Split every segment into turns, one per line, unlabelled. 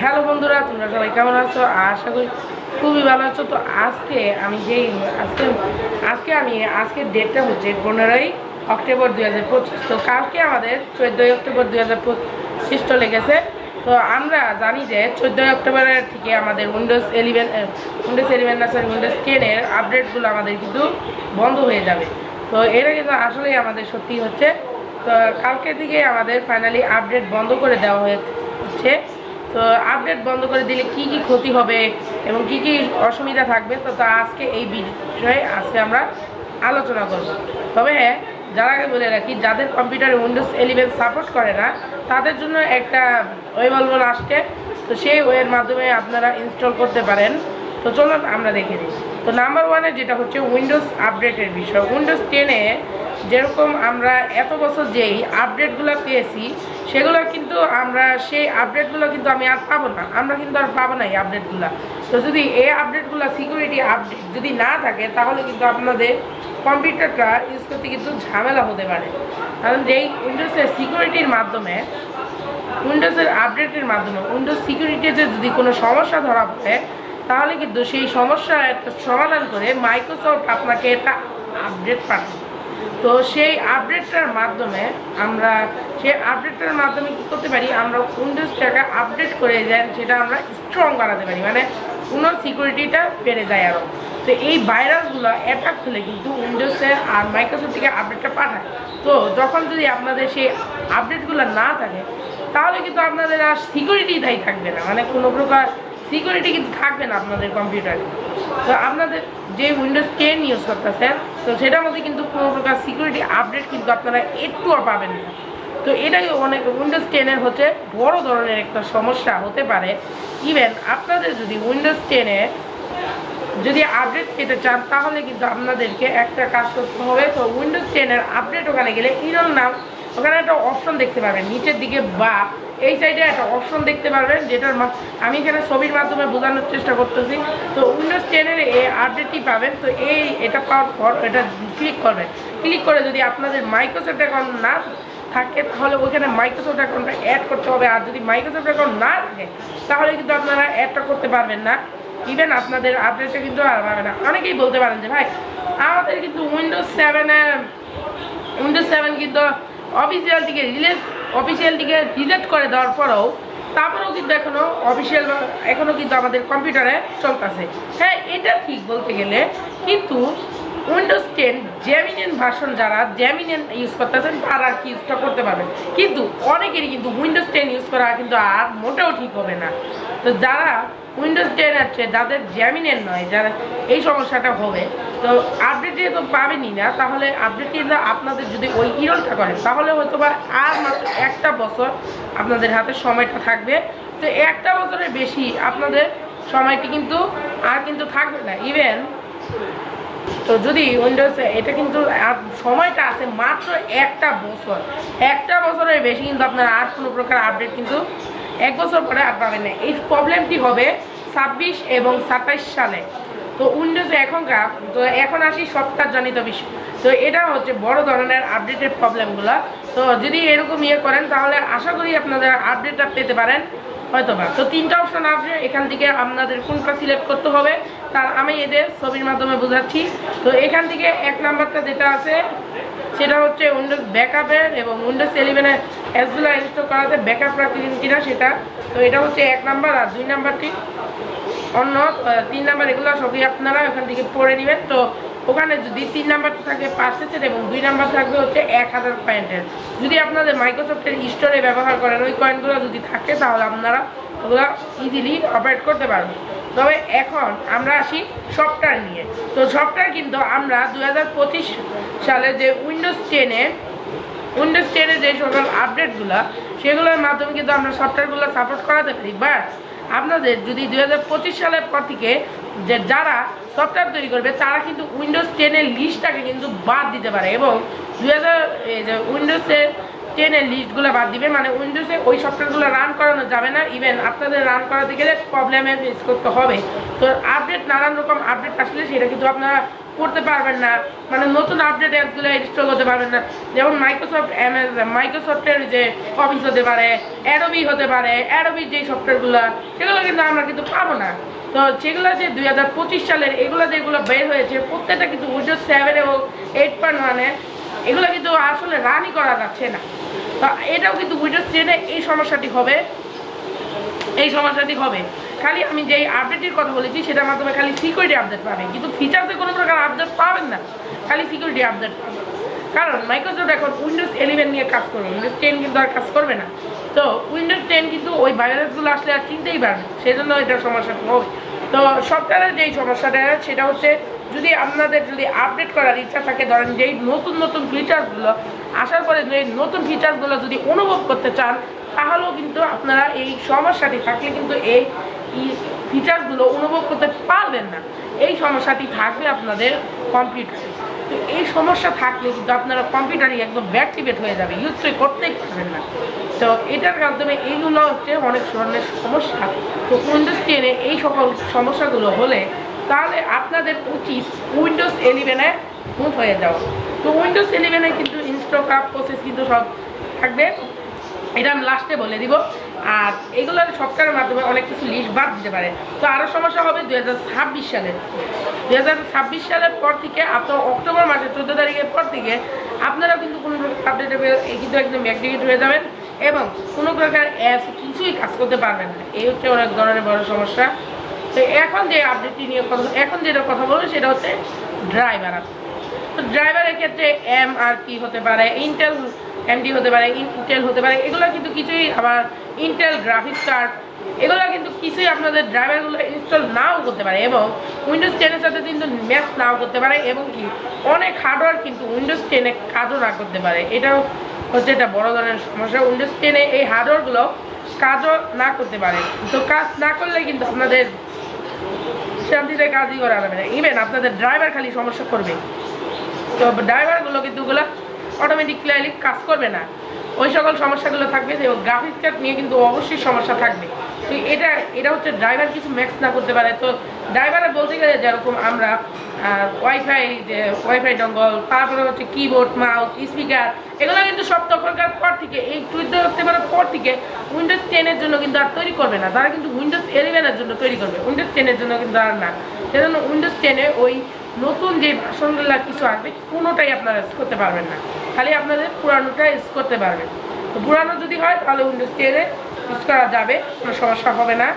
Hello বন্ধুরা, তোমরা সবাই কেমন আছো? আশা করি খুবই ভালো আছো। তো আজকে আমি যেই আজকে আজকে আমি, আজকের ডেটটা হচ্ছে পনেরোই অক্টোবর দুই হাজার পঁচিশ। তো কালকে আমাদের চোদ্দোই অক্টোবর দুই হাজার পঁচিশ চলে গেছে। তো আমরা জানি যে চোদ্দোই অক্টোবরের থেকে আমাদের উইন্ডোজ এলিভেন উইন্ডোজ এলিভেন না সরি উইন্ডোজ টেনের আপডেটগুলো আমাদের কিন্তু বন্ধ হয়ে যাবে। তো এটা কিন্তু আসলেই আমাদের সত্যি হচ্ছে। তো কালকে থেকে আমাদের ফাইনালি আপডেট বন্ধ করে দেওয়া হচ্ছে। তো আপডেট বন্ধ করে দিলে কি কি ক্ষতি হবে এবং কি কি অসুবিধা থাকবে, তো তা আজকে এই বিষয়ে আজকে আমরা আলোচনা করব। তবে হ্যাঁ যারা বলে রাখি, যাদের কম্পিউটারে উইন্ডোজ এলিভেন সাপোর্ট করে না, তাদের জন্য একটা ওয়েবলবল আসছে তো সেই ওয়ের মাধ্যমে আপনারা ইনস্টল করতে পারেন। তো চলুন আমরা দেখে নিই। তো নাম্বার ওয়ানে যেটা হচ্ছে উইন্ডোজ আপডেটের বিষয়। উইন্ডোজ টেনে যেরকম আমরা এত বছর যেই আপডেটগুলো পেয়েছি, সেগুলো কিন্তু আমরা সেই আপডেটগুলো কিন্তু আমি আর পাবো না। আমরা কিন্তু আর পাবো না এই আপডেটগুলো তো যদি এই আপডেটগুলো সিকিউরিটি আপডেট যদি না থাকে, তাহলে কিন্তু আপনাদের কম্পিউটারটা ইউজ করতে কিন্তু ঝামেলা হতে পারে। কারণ যেই উইন্ডোজের সিকিউরিটির মাধ্যমে উইন্ডোজের আপডেটের মাধ্যমে উইন্ডোজ সিকিউরিটিতে যদি কোনো সমস্যা ধরা পড়ে তাহলে কিন্তু সেই সমস্যা একটা সমাধান করে মাইক্রোসফট আপনাকে একটা আপডেট পাঠাবে। তো সেই আপডেটটার মাধ্যমে আমরা, সেই আপডেটটার মাধ্যমে কী করতে পারি? আমরা উইন্ডোজটাকে আপডেট করে দেন, সেটা আমরা স্ট্রং বানাতে পারি। মানে কোনো সিকিউরিটিটা বেড়ে যায় আরও তো এই ভাইরাসগুলো অ্যাটাক হলে কিন্তু উইন্ডোজের আর মাইক্রোসফট থেকে আপডেটটা পাঠায়। তো যখন যদি আপনাদের সেই আপডেটগুলো না থাকে, তাহলে কিন্তু আপনাদের আর সিকিউরিটিটাই থাকবে না। মানে কোনো প্রকার সিকিউরিটি কিন্তু থাকবে না আপনাদের কম্পিউটারে তো আপনাদের যে উইন্ডোজ টেন ইউজ করতেছেন, তো সেটার মধ্যে কিন্তু কোনো প্রকার সিকিউরিটি আপডেট কিন্তু আপনারা একটুও পাবেন না। তো এটাই অনেক উইন্ডোজ টেনের হচ্ছে বড় ধরনের একটা সমস্যা হতে পারে। ইভেন আপনাদের যদি উইন্ডোজ টেনে যদি আপডেট পেতে চান, তাহলে কিন্তু আপনাদেরকে একটা কাজ করতে হবে। তো উইন্ডোজ টেনের আপডেট ওখানে গেলে ইরল নাম ওখানে একটা অপশন দেখতে পাবেন, নিচের দিকে বা এই সাইডে একটা অপশন দেখতে পারবেন, যেটার আমি এখানে ছবির মাধ্যমে বোঝানোর চেষ্টা করতেছি। তো উইন্ডোজ টেনের এই আপডেটটি পাবেন, তো এই এটা পাওয়ার পর এটা ক্লিক করবেন। ক্লিক করে যদি আপনাদের মাইক্রোসফট অ্যাকাউন্ট না থাকে, তাহলে ওইখানে মাইক্রোসফট অ্যাকাউন্টটা অ্যাড করতে হবে। আর যদি মাইক্রোসফট অ্যাকাউন্ট না থাকে, তাহলে কিন্তু আপনারা অ্যাডটা করতে পারবেন না। ইভেন আপনাদের আপডেটটা কিন্তু আর পাবে না। অনেকেই বলতে পারেন যে, ভাই, আমাদের কিন্তু উইন্ডোজ সেভেনে উইন্ডোজ সেভেন কিন্তু অফিসিয়াল দিকে রিলিজ অফিসিয়াল দিকে রিজেক্ট করে দেওয়ার পরেও তারপরেও কিন্তু এখনও অফিসিয়াল এখনও কিন্তু আমাদের কম্পিউটারে চলতেছে। হ্যাঁ এটা ঠিক বলতে গেলে, কিন্তু উইন্ডোজ টেন জ্যামিনিয়ান ভার্সন যারা জ্যামিনিয়ান ইউজ করতেছেন, তারা আর কি ইউজটা করতে পারবেন। কিন্তু অনেকেরই কিন্তু উইন্ডোজ টেন ইউজ করা কিন্তু আর মোটেও ঠিক হবে না। তো যারা উইন্ডোজ টেন আছে, যাদের জ্যামিনের নয়, যারা এই সমস্যাটা হবে, তো আপডেটে তো পাবেনই না, তাহলে আপডেটে আপনাদের যদি ওই ইরলটা করেন, তাহলে হয়তো বা আর মাত্র একটা বছর আপনাদের হাতে সময়টা থাকবে। তো একটা বছরের বেশি আপনাদের সময়টি কিন্তু আর কিন্তু থাকবে না। ইভেন তো যদি উইন্ডোজ এটা কিন্তু সময়টা আছে মাত্র একটা বছর। একটা বছরের বেশি কিন্তু আপনার আর কোনো প্রকার আপডেট কিন্তু এক বছর পরে আর পাবেন না। এই প্রবলেমটি হবে ছাব্বিশ এবং সাতাইশ সালে। তো উইন্ডোজে এখনকার, তো এখন আসি সপ্তাহজনিত বিষয়। তো এটা হচ্ছে বড় ধরনের আপডেটের প্রবলেমগুলো তো যদি এরকম ইয়ে করেন, তাহলে আশা করি আপনারা আপডেটটা পেতে পারেন। হয়তো বা। তো তিনটা অপশন আছে এখান থেকে আপনাদের কোনটা সিলেক্ট করতে হবে তার আমি এদের ছবির মাধ্যমে বোঝাচ্ছি। তো এখান থেকে এক নাম্বারটা যেটা আছে, সেটা হচ্ছে উইন্ডোজ ব্যাকআপের এবং উইন্ডোজ ইলেভেনের অ্যাজগুলো ইনস্টল করাতে ব্যাকআপ রাখলেন কিনা সেটা। তো এটা হচ্ছে এক নাম্বার আর দুই নাম্বারটি অন্য তিন নাম্বার এগুলো সবই আপনারা ওখান থেকে পড়ে নেবেন। তো ওখানে যদি তিন নাম্বারটা থাকবে পার্সেসের এবং দুই নাম্বার থাকবে হচ্ছে এক হাজার পয়েন্টের। যদি আপনাদের মাইক্রোসফটের স্টোরে ব্যবহার করেন, ওই কয়েনগুলো যদি থাকে তাহলে আপনারা ওগুলো ইজিলি অপারেট করতে পারবেন। তবে এখন আমরা আসি সফটওয়্যার নিয়ে। তো সফটওয়্যার কিন্তু আমরা দু হাজার পঁচিশ সালে যে উইন্ডোজ টেনে উইন্ডোজ টেনে যে সকল আপডেটগুলো সেগুলোর মাধ্যমে কিন্তু আমরা সফটওয়্যারগুলো সাপোর্ট করাতে পারি। বাট আপনাদের যদি দু হাজার পঁচিশ সালের পর থেকে যে যারা সফটওয়্যার তৈরি করবে, তারা কিন্তু উইন্ডোজ টেনের লিস্টটাকে কিন্তু বাদ দিতে পারে এবং দুই যে উইন্ডোজের টেনের লিস্টগুলো বাদ দিবে। মানে উইন্ডোজে ওই সফটওয়্যারগুলো রান করানো যাবে না। ইভেন আপনাদের রান করাতে গেলে প্রবলেমে ফেস করতে হবে। তো আপডেট নানান রকম আপডেট আসলে সেটা কিন্তু আপনারা করতে পারবেন না। মানে নতুন আপডেট অ্যাপগুলো ইনস্টল করতে পারবেন না। যেমন মাইক্রোসফট অ্যামাজন মাইক্রোসফটের যে অফিস হতে পারে অ্যাডোবি হতে পারে অ্যাডোবির যে সফটওয়্যারগুলো সেগুলো কিন্তু আমরা কিন্তু পাবো না। তো যেগুলো যে দুই হাজার পঁচিশ সালের এগুলো যেগুলো বের হয়েছে, প্রত্যেকটা কিন্তু উইন্ডোজ সেভেন এবং এইট পয়েন্ট ওয়ানে এগুলো কিন্তু আসলে রানই করা যাচ্ছে না। তো এটাও কিন্তু উইন্ডোজ টেনে এই সমস্যাটি হবে। এই সমস্যাটি হবে। খালি আমি যেই আপডেটের কথা বলেছি, সেটার মাধ্যমে খালি সিকিউরিটি আপডেট পাবেন। কিন্তু ফিচার্সে কোনো প্রকার আপডেট পাবেন না। খালি সিকিউরিটি আপডেট পাবেন। কারণ মাইক্রোসফট এখন উইন্ডোজ ইলেভেন নিয়ে কাজ করবে। উইন্ডোজ টেন কিন্তু আর কাজ করবে না। তো উইন্ডোজ টেন কিন্তু ওই ভাইরাসগুলো আসলে আর চিনতেই পারবে সেই জন্য এটার সমস্যাটা হবে। তো সফটওয়্যারের যেই সমস্যাটা, সেটা হচ্ছে যদি আপনাদের যদি আপডেট করার ইচ্ছা থাকে, ধরেন যেই নতুন নতুন ফিচার্সগুলো আসার পরে যে নতুন ফিচার্সগুলো যদি অনুভব করতে চান, তাহলেও কিন্তু আপনারা এই সমস্যাটি থাকলে কিন্তু এই ফিচার্সগুলো অনুভব করতে পারবেন না। এই সমস্যাটি থাকবে আপনাদের কম্পিউটারে তো এই সমস্যা থাকলে কিন্তু আপনারা কম্পিউটারই একদম ব্যাক্টিভেট হয়ে যাবে। ইউজ করতেই পারবেন না। তো এটার মাধ্যমে এইগুলো হচ্ছে অনেক ধরনের সমস্যা। তো উইন্ডোজ টেনে এই সকল সমস্যাগুলো হলে তাহলে আপনাদের উচিত উইন্ডোজ ইলেভেনে মুভ হয়ে যাওয়া। তো উইন্ডোজ ইলেভেনে কিন্তু ইনস্টক প্রসেস কিন্তু সব থাকবে। এটা আমি লাস্টে বলে দিব। আর এগুলোর সফটওয়্যারের মাধ্যমে অনেক কিছু লিস্ট বাদ দিতে পারে। তো আরও সমস্যা হবে দু হাজার ছাব্বিশ সালে। দু হাজার ছাব্বিশ সালের পর থেকে আপনার অক্টোবর মাসের চোদ্দ তারিখের পর থেকে আপনারা কিন্তু কোনো আপডেট কিন্তু একদম ব্যাকডিকেট হয়ে যাবেন এবং কোনো প্রকার অ্যাপস কিছুই কাজ করতে পারবেন না। এই হচ্ছে অনেক ধরনের বড় সমস্যা। তো এখন যে আপডেটটি নিয়ে কথা এখন যেটা কথা বলব সেটা হচ্ছে ড্রাইভার তো ড্রাইভারের ক্ষেত্রে এম আর কি হতে পারে ইন্টেল এমডি হতে পারে ইন্টেল হতে পারে, এগুলো কিন্তু কিছুই আবার ইন্টেল গ্রাফিক্স কার্ড এগুলো কিন্তু কিছুই আপনাদের ড্রাইভারগুলো ইনস্টল নাও করতে পারে এবং উইন্ডোজ টেনের সাথে কিন্তু ম্যাচ নাও করতে পারে এবং কি অনেক হার্ডওয়্যার কিন্তু উইন্ডোজ টেনে কাজও না করতে পারে। এটাও হচ্ছে একটা বড় ধরনের সমস্যা। উইন্ডোজ টেনে এই হার্ডওয়্যারগুলো কাজও না করতে পারে। তো কাজ না করলে কিন্তু আপনাদের শান্তিতে কাজই করা যাবে না। ইভেন আপনাদের ড্রাইভার খালি সমস্যা করবে। তো ড্রাইভারগুলো কিন্তু ওগুলো অটোমেটিক্যালি কাজ করবে না। ওই সকল সমস্যাগুলো থাকবে যে গ্রাফিক্স কার্ড নিয়ে কিন্তু অবশ্যই সমস্যা থাকবে। তো এটা এটা হচ্ছে ড্রাইভার কিছু ম্যাক্স না করতে পারে। তো ড্রাইভারে বলতে গেলে যেরকম আমরা ওয়াইফাই যে ওয়াইফাই ডঙ্গল তারপরে হচ্ছে কিবোর্ড মাউস স্পিকার এগুলো কিন্তু সব তখনকার পর থেকে, এই চুদ্দ অক্টোবরের পর থেকে উইন্ডোজ টেনের জন্য কিন্তু আর তৈরি করবে না। তারা কিন্তু উইন্ডোজ ইলেভেনের জন্য তৈরি করবে। উইন্ডোজ টেনের জন্য কিন্তু আর না। সেজন্য উইন্ডোজ টেনে ওই নতুন যে ভাষণগুলো কিছু আসবে, কোনোটাই আপনারা ইউজ করতে পারবেন না। খালি আপনাদের পুরানোটা ইউজ করতে পারবেন। তো পুরানো যদি হয়, তাহলে উইন্ডোজ টেনে ইউজ করা যাবে, কোনো সমস্যা হবে না।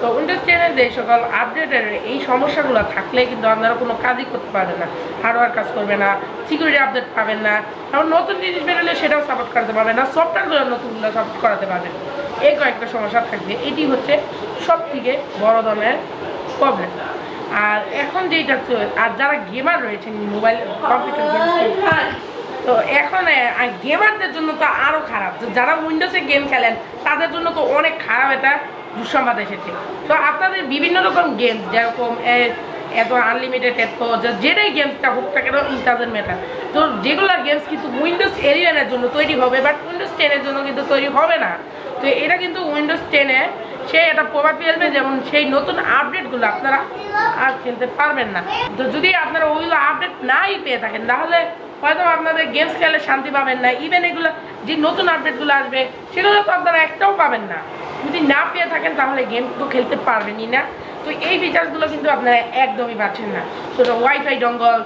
তো উইন্ডোজ টেনের যে সকল আপডেটের এই সমস্যাগুলো থাকলে কিন্তু আপনারা কোনো কাজই করতে পারবেন না। হার্ডওয়্যার কাজ করবে না সিকিউরিটি আপডেট পাবেন না এবং নতুন জিনিস বেরোলে সেটাও সাপোর্ট করাতে পারবেন না সফটওয়্যারগুলো নতুনগুলো সাপোর্ট করাতে পারবেন। এই কয়েকটা সমস্যা থাকবে। এটি হচ্ছে সব থেকে বড় ধরনের প্রবলেম আর এখন যেটা আর যারা গেমার রয়েছেন মোবাইল কম্পিউটার গেমস তো এখন গেমারদের জন্য তো আরও খারাপ। তো যারা উইন্ডোজে গেম খেলেন, তাদের জন্য তো অনেক খারাপ এটা দুঃসংবাদ এসেছে। তো আপনাদের বিভিন্ন রকম গেম যেরকম এত আনলিমিটেড এত যেটাই গেমসটা হোক না কেন ইট ডাজেন্ট ম্যাটার তো যেগুলো গেমস কিন্তু উইন্ডোজ এলিভেনের জন্য তৈরি হবে বাট উইন্ডোজ টেনের জন্য কিন্তু তৈরি হবে না। তো এটা কিন্তু উইন্ডোজ টেনে সে এটা প্রভাব ফেলবে, যেমন সেই নতুন আপডেটগুলো আপনারা আর খেলতে পারবেন না। তো যদি আপনারা ওইগুলো আপডেট নাই পেয়ে থাকেন, তাহলে হয়তো আপনাদের গেমস খেলে শান্তি পাবেন না। ইভেন এগুলো যে নতুন আপডেটগুলো আসবে, সেগুলো তো আপনারা একটাও পাবেন না। যদি না পেয়ে থাকেন, তাহলে গেম তো খেলতে পারবেনই না। তো এই ফিচার্সগুলো কিন্তু আপনারা একদমই পাচ্ছেন না। তো ওয়াইফাই ডঙ্গল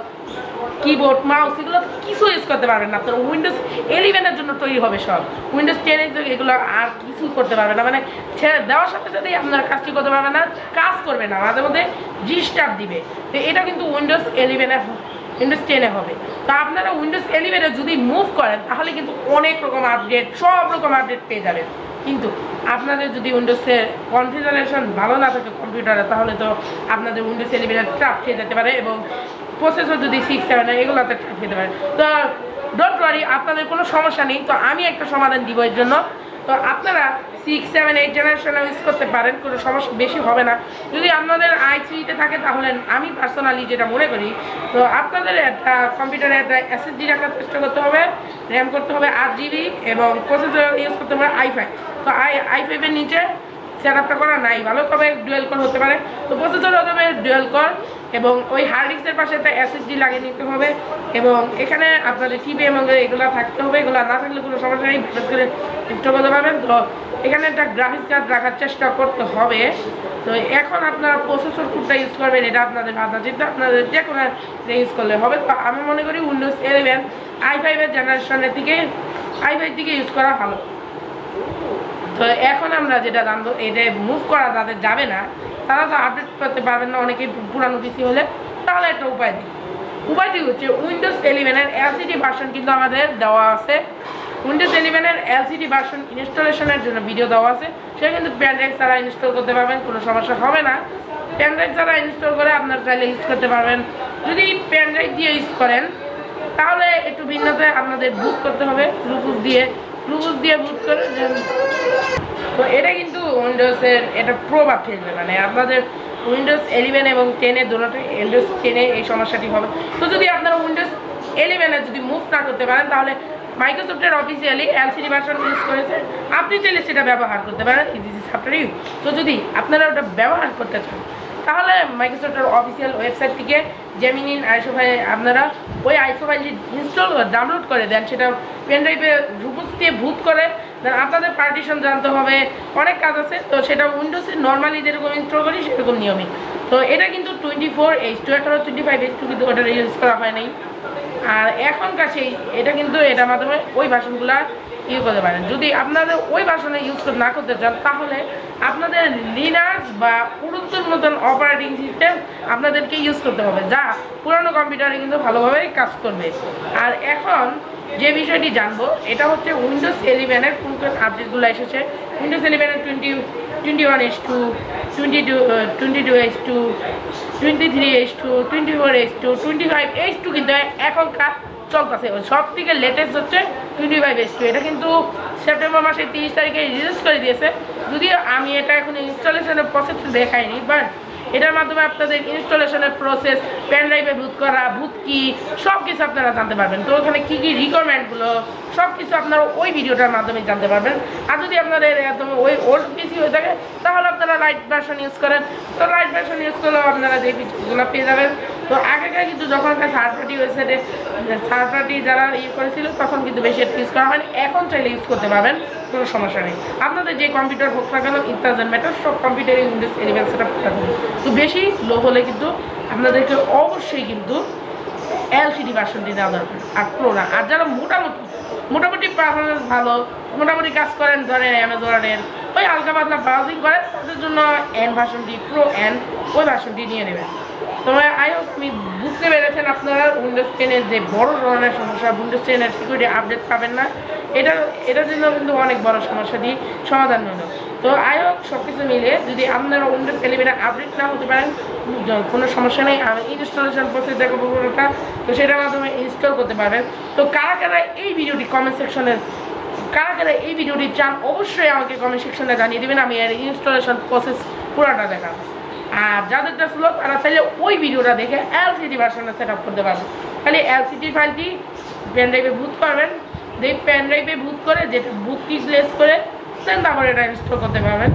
কিবোর্ড মাউস এগুলো কিছু ইউজ করতে পারবেন না। তো উইন্ডোজ ইলেভেনের জন্য তৈরি হবে সব। উইন্ডোজ টেনের এগুলো আর কিছু করতে পারবে না। মানে ছেড়ে দেওয়ার সাথে সাথেই আপনারা কাজটি করতে পারবে না, কাজ করবে না। মাঝে মধ্যে ডিস্টার্ব দিবে। তো এটা কিন্তু উইন্ডোজ ইলেভেনে উইন্ডোজ টেনে হবে। তো আপনারা উইন্ডোজ ইলেভেনে যদি মুভ করেন, তাহলে কিন্তু অনেক রকম আপডেট সব রকম আপডেট পেয়ে যাবেন। কিন্তু আপনাদের যদি উইন্ডোজের কনফিগারেশন ভালো না থাকে কম্পিউটারে তাহলে তো আপনাদের উইন্ডোজ ইলেভেনের ট্রাপ খেয়ে যেতে পারে এবং প্রসেসর যদি সিক্স সেভেন এগুলোতে ট্রাপ খেতে পারে। তো ডোন্ট ওয়ারি আপনাদের কোনো সমস্যা নেই। তো আমি একটা সমাধান দিব এর জন্য। তো আপনারা সিক্স সেভেন এইট জেনারেশনে ইউজ করতে পারেন, কোনো সমস্যা বেশি হবে না। যদি আপনাদের আই থ্রিতে থাকে, তাহলে আমি পার্সোনালি যেটা মনে করি, তো আপনাদের একটা কম্পিউটারে একটা এসএসডি রাখার চেষ্টা করতে হবে র্যাম করতে হবে আট জিবি এবং প্রসেসর ইউজ করতে হবে আই ফাইভ তো আই আই ফাইভের নিচে সেট আপটা করা নাই, ভালো, তবে ডুয়েল কর হতে পারে। তো প্রসেসর হতে হবে ডুয়েল কর এবং ওই হার্ড ডিস্কের পাশে একটা এসএসডি লাগিয়ে নিতে হবে এবং এখানে আপনাদের টিভি এবং এগুলো থাকতে হবে, এগুলো না থাকলে কোনো সমস্যা নেই বিশেষ করে করতে পারবেন তো এখানে একটা গ্রাফিক্স কার্ড রাখার চেষ্টা করতে হবে। তো এখন আপনারা প্রসেসর কোনটা ইউজ করবেন, এটা আপনাদের ভাবনা চিন্তা আপনাদের যে কোনো ইউজ করলে হবে। তো আমি মনে করি উইন্ডোজ ইলেভেন আই ফাইভের জেনারেশনের দিকে আই ফাইভ দিকে ইউজ করা ভালো। তো এখন আমরা যেটা জানব, এটা মুভ করা যাদের যাবে না। তারা তো আপডেট করতে পারবেন না অনেকেই পুরানো পিসি হলে। তাহলে একটা উপায় দিই। উপায়টি হচ্ছে উইন্ডোজ ইলেভেনের এলসিডি ভার্সন কিন্তু আমাদের দেওয়া আছে। উইন্ডোজ ইলেভেনের এলসিডি ভার্সন ইনস্টলেশনের জন্য ভিডিও দেওয়া আছে। সেটা কিন্তু প্যানড্রাইভ ছাড়া ইনস্টল করতে পারবেন, কোনো সমস্যা হবে না। প্যানড্রাইভ ছাড়া ইনস্টল করে আপনার চাইলে ইউজ করতে পারবেন। যদি প্যানড্রাইভ দিয়ে ইউজ করেন, তাহলে একটু ভিন্নতে আপনাদের বুক করতে হবে ব্লুটুথ দিয়ে। ব্লুটুথ দিয়ে বুক করে তো এটা কিন্তু উইন্ডোজের এটা প্রভাব ফেলবে মানে আপনাদের উইন্ডোজ ইলেভেন এবং টেনে দুটোতে উইন্ডোজ টেনে এই সমস্যাটি হবে। তো যদি আপনারা উইন্ডোজ ইলেভেনে যদি মুভ না করতে পারেন, তাহলে মাইক্রোসফটের অফিসিয়ালি এলসিডি ভার্সন ইউজ করেছে। আপনি চাইলে সেটা ব্যবহার করতে পারেন ইজি আফটার ইউ তো যদি আপনারা ওটা ব্যবহার করতে চান, তাহলে মাইক্রোসফটের অফিসিয়াল ওয়েবসাইট থেকে জেমিনিন আইসো ফাইল আপনারা ওই আইসো ফাইলটি ইনস্টল ডাউনলোড করে দেন। সেটা পেন ড্রাইভে রুপুস দিয়ে ভূত করে দেন আপনাদের পার্টিশন জানতে হবে। অনেক কাজ আছে, তো সেটা উইন্ডোজে নর্মালি যেরকম ইনস্টল করি, সেরকম নিয়মই তো এটা কিন্তু টোয়েন্টি ফোর এইচ টু এখনও টোয়েন্টি ফাইভ এইচ টু কিন্তু ওটা ইউজ করা হয় নাই। আর এখনকার সেই, এটা কিন্তু এটার মাধ্যমে ওই ভাষণগুলা ইয়ে করতে পারেন। যদি আপনাদের ওই বাসনে ইউজ না করতে চান, তাহলে আপনাদের লিনাক্স বা পুরাতন মতন অপারেটিং সিস্টেম আপনাদেরকে ইউজ করতে হবে, যা পুরানো কম্পিউটারে কিন্তু ভালোভাবে কাজ করবে। আর এখন যে বিষয়টি জানব, এটা হচ্ছে উইন্ডোজ ইলেভেনের কোন কোন আপডেটগুলো এসেছে। উইন্ডোজ ইলেভেনের twenty twenty one H two twenty two twenty two S two twenty three H two twenty four two twenty five H two কিন্তু এখনকার সব থেকে লেটেস্ট হচ্ছে টোয়েন্টি ফাইভ এইচ টু এটা কিন্তু সেপ্টেম্বর মাসের তিরিশ তারিখে রিলিজ করে দিয়েছে। যদিও আমি এটা এখন ইনস্টলেশনের প্রসেস দেখাইনি বাট এটার মাধ্যমে আপনাদের ইনস্টলেশনের প্রসেস পেন ড্রাইভে বুথ করা বুথ কি সব কিছু আপনারা জানতে পারবেন। তো ওখানে কী কী রিকোয়ারমেন্টগুলো সব কিছু আপনারা ওই ভিডিওটার মাধ্যমে জানতে পারবেন। আর যদি আপনাদের একদম ওই ওল্ড পিসি হয়ে থাকে, তাহলে আপনারা লাইট ভার্সন ইউজ করেন। তো লাইট ভার্সন ইউজ করলেও আপনারা যে ফিচারগুলো পেয়ে যাবেন তো আগেকার কিন্তু যখন থার্ড পার্টি ওয়েবসাইটে থার্ড পার্টি যারা ইয়ে করেছিল, তখন কিন্তু বেশি ইউজ করা হয়নি। এখন চাইলে ইউজ করতে পারবেন, কোনো সমস্যা নেই। আপনাদের যে কম্পিউটার হোক না কেন ইট ডাজেন্ট ম্যাটার সব কম্পিউটারে উইন্ডোজ এলিভেন সেট তো বেশি লো হলে কিন্তু আপনাদেরকে অবশ্যই কিন্তু এলসিডি ভার্সনটি দেওয়া দরকার আর প্রো না আর যারা মোটামুটি মোটামুটি পারফরমেন্স ভালো, মোটামুটি কাজ করেন, ধরেন অ্যামাজনের, ওই হালকা পাতলা ব্রাউজিং করেন, তাদের জন্য এন ভার্সনটি প্রো এন ওই ভার্সনটি নিয়ে নেবেন। তবে আই হোপ আমি বুঝতে পেরেছেন আপনারা উইন্ডোজ টেনের যে বড় ধরনের সমস্যা উইন্ডোজ টেনের সিকিউরিটি আপডেট পাবেন না। এটা, এটার জন্য কিন্তু অনেক বড় সমস্যা দিয়ে সমাধান হলো তো হোপ সব কিছু মিলে যদি আপনারা উইন্ডোজ ইলেভেনে আপডেট না হতে পারেন কোনো সমস্যা নেই। আমি ইনস্টলেশন প্রসেস দেখাবো পুরোটা। তো সেটার মাধ্যমে ইনস্টল করতে পারবেন। তো কারা কারা এই ভিডিওটি কমেন্ট সেকশনের কারা কারা এই ভিডিওটি চান, অবশ্যই আমাকে কমেন্ট সেকশনে জানিয়ে দেবেন। আমি এর ইনস্টলেশন প্রসেস পুরোটা দেখাবো। আর যাদেরটা ছিল তারা চাইলে ওই ভিডিওটা দেখে এলসিডি ভার্সনে সেট আপ করতে পারবেন। খালি এলসিডি ফাইলটি পেন ড্রাইভে বুট করবেন। এই পেন ড্রাইভে বুট করে, যেটা বুট কি প্লেস করে দেন তারপরে এটা ইনস্টল করতে পারবেন।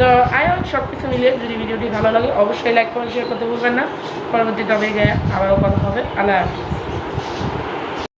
তো আই হোক সব কিছু মিলিয়ে যদি ভিডিওটি ভালো লাগে, অবশ্যই লাইক করে শেয়ার করতে ভুলবেন না। পরবর্তী টপিকে আবারও কথা হবে। আল্লাহ হাফিজ।